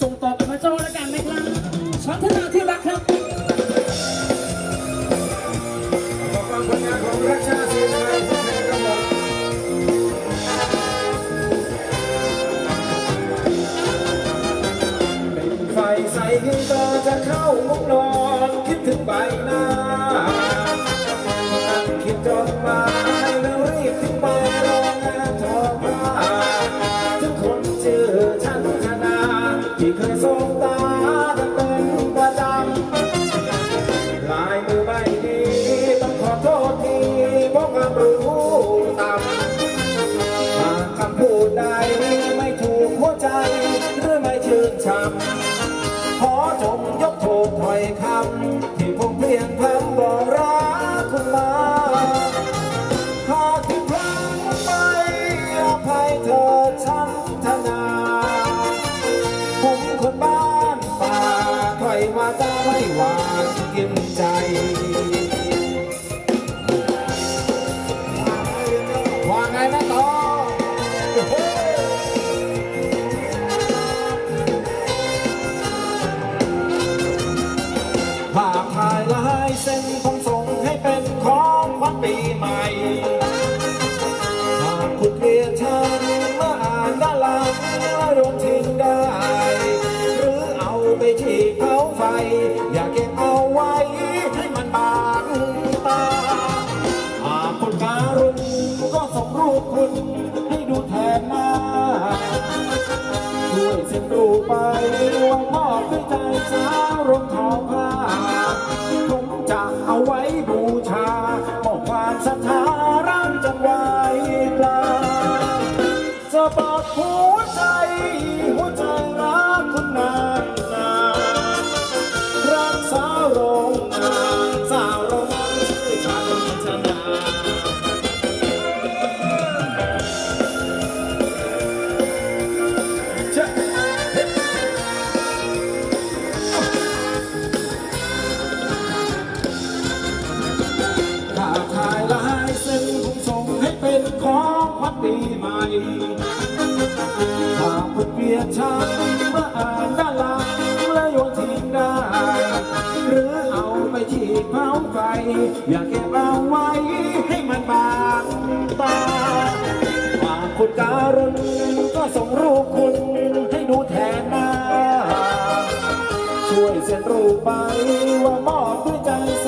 ส่งต่อกับพระเจ้าแล้วกันนะครับชัฒนาที่รักครับขอบคุณผลงานของรักชา ชื่นชมขอจงยกโทษถอยคำ ที่ผมเพียงเพำบอกรักคุณมา หากที่พลังไปอภัยเธอฉันธนา ผมคนบ้านป่าใครมาจะไม่หวานกินใจ คุณให้ดูแทนหน้าช่วยเซ็นรูปไปวางมอบด้วยใจสาวรองทองผ้าผมจะเอาไว้บูชามอบความศรัทธาร่างจังไว้ปลาจะบอกหัวใจ หม่หากคุณเกลียดฉันเมื่ออ่านด้านหลังและโยนทิ้งได้ หรือเอาไปที่เผาไฟ อย่าเก็บเอาไว้ให้มันบางตาหากคุณการุณก็ส่งรูปคุณให้ดูแทนหน้า ช่วยเซ็นรูปไปว่ามอบด้วยใจส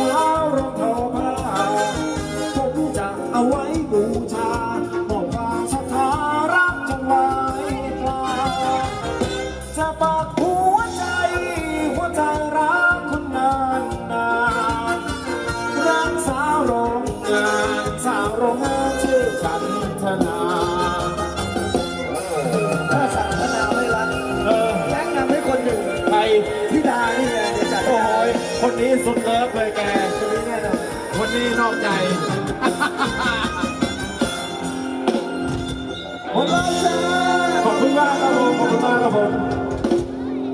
นี้สุดเลิฟเลยแกคนนี้แน่นอนคนนี้นอกใจขอบคุณมากครับผมขอบคุณมากครับผม